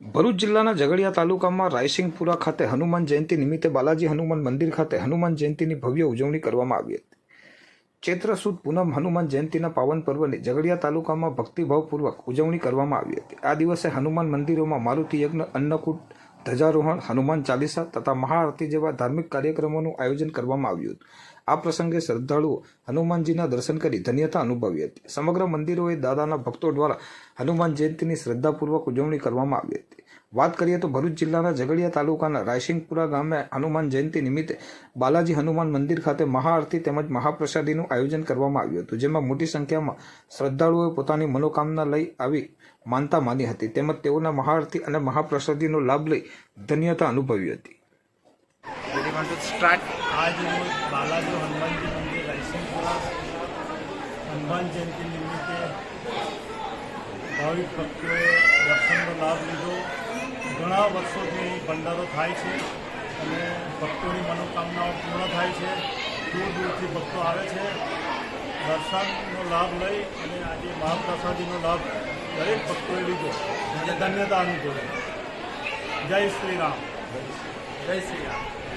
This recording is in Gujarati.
ભરૂચ જિલ્લાના ઝઘડિયા તાલુકામાં રાયસિંગપુરા ખાતે હનુમાન જયંતિ નિમિત્તે બાલાજી હનુમાન મંદિર ખાતે હનુમાન જયંતિની ભવ્ય ઉજવણી કરવામાં આવી હતી. ચૈત્ર સુદ પૂનમ હનુમાન જયંતિના પાવન પર્વની ઝઘડિયા તાલુકામાં ભક્તિભાવપૂર્વક ઉજવણી કરવામાં આવી હતી. આ દિવસે હનુમાન મંદિરોમાં મારુતિ યજ્ઞ, અન્નકૂટ ધ્વજારોહણ હનુમાન ચાલીસા તથા મહાઆરતી જેવા ધાર્મિક કાર્યક્રમોનું આયોજન કરવામાં આવ્યું હતું. આ પ્રસંગે શ્રદ્ધાળુઓ હનુમાનજીના દર્શન કરી ધન્યતા અનુભવી હતી. સમગ્ર મંદિરોએ દાદાના ભક્તો દ્વારા હનુમાન જયંતિની શ્રદ્ધાપૂર્વક ઉજવણી કરવામાં આવી હતી. વાત કરીએ તો ભરૂચ જિલ્લાના ઝઘડિયા તાલુકાના રાયસિંગપુરા ગામે હનુમાન જયંતિ નિમિત્તે બાલાજી હનુમાન મંદિર ખાતે મહાઆરતી તેમજ મહાપ્રસાદીનું આયોજન કરવામાં આવ્યું હતું, જેમાં મોટી સંખ્યામાં શ્રદ્ધાળુઓએ પોતાની મનોકામના લઈ આવી માનતા માની હતી. તેમજ તેઓના મહાઆરતી અને મહાપ્રસાદીનો લાભ લઈ ધન્યતા અનુભવી હતી. Ready, one, two, आज આજ રોજ બાલાજી હનુમાનજી મંદિર રાયસિંગપુરા હનુમાન જયંતિ નિમિત્તે ભાવિક ભક્તોએ દર્શનનો લાભ લીધો. ઘણા વર્ષોથી ભંડારો થાય છે અને ભક્તોની મનોકામનાઓ પૂર્ણ થાય છે. દૂર દૂરથી ભક્તો આવે છે. દર્શનનો લાભ લઈ અને આજે મહાપ્રસાદીનો લાભ દરેક ભક્તોએ લીધો. અને ધન્યતા અનુભવી. જય શ્રી રામ. જય શ્રી રામ.